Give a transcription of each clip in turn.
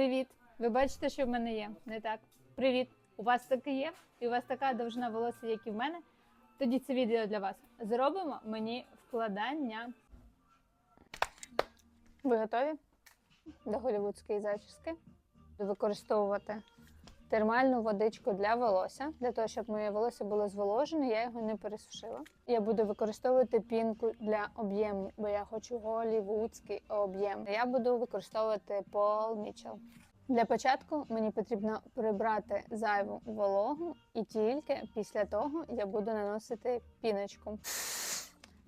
Привіт! Ви бачите, що в мене є? Не так? Привіт! У вас таке є? І у вас така довжина волосся, як і в мене? Тоді це відео для вас. Зробимо мені вкладання. Ви готові до голівудської зачіски? Використовувати термальну водичку для волосся, для того, щоб моє волосся було зволожене, я його не пересушила. Я буду використовувати пінку для об'єму, бо я хочу голівудський об'єм. Я буду використовувати Пол Мічел. Для початку мені потрібно прибрати зайву вологу, і тільки після того я буду наносити піночку.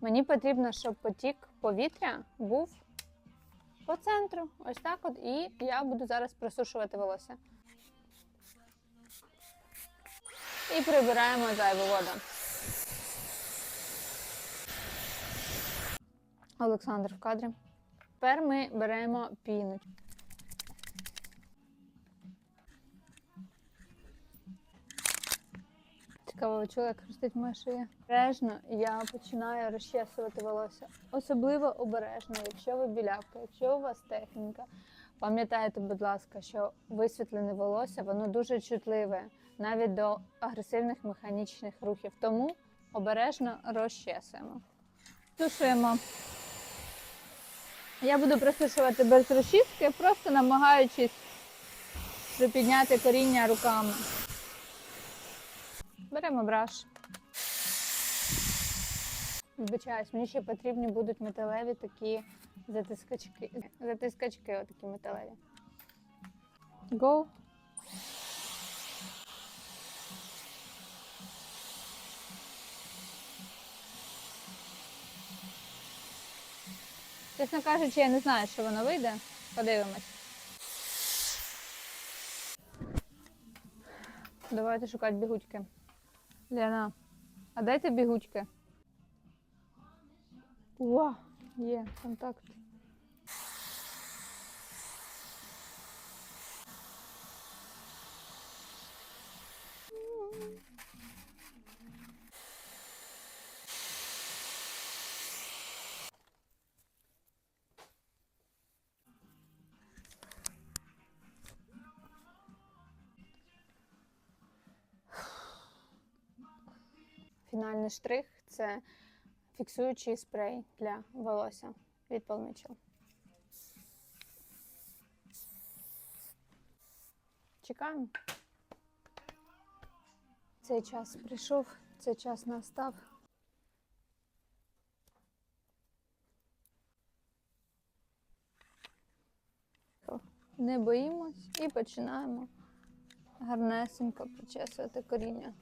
Мені потрібно, щоб потік повітря був по центру. Ось так от. І я буду зараз просушувати волосся. І прибираємо зайву воду. Олександр в кадрі. Тепер ми беремо піну. Цікаво, ви чули, як хрустить моя шия? Обережно я починаю розчесувати волосся. Особливо обережно, якщо ви білявка, якщо у вас техніка. Пам'ятайте, будь ласка, що висвітлене волосся воно дуже чутливе навіть до агресивних механічних рухів. Тому обережно розчесуємо. Сушуємо. Я буду просушувати без розчіски, просто намагаючись припідняти коріння руками. Беремо браш. Вибачаюсь, мені ще потрібні будуть металеві такі затискачки. Затискачки отакі металеві. Go. Чесно кажучи, я не знаю, що воно вийде. Подивимось. Давайте шукати бігучки. Лена, а дайте бігучки. Уа, є контакт. Фінальний штрих це фіксуючий спрей для волосся від Paul Mitchell. Чекаємо. Цей час прийшов, цей час настав. Не боїмось і починаємо гарнесенько почесувати коріння.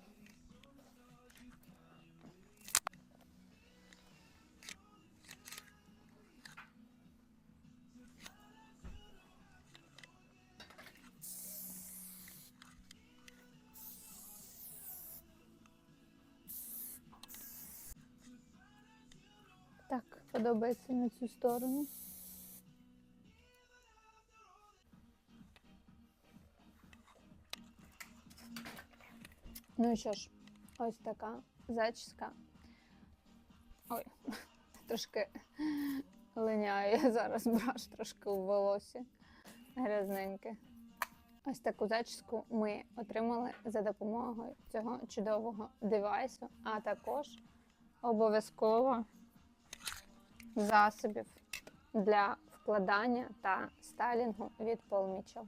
Подобається на цю сторону. Ну і що ж, ось така зачіска. Ой, трошки линяє зараз браш трошки у волосі. Грязненьке. Ось таку зачіску ми отримали за допомогою цього чудового девайсу, а також обов'язково засобів для вкладання та стайлінгу від Mitchell.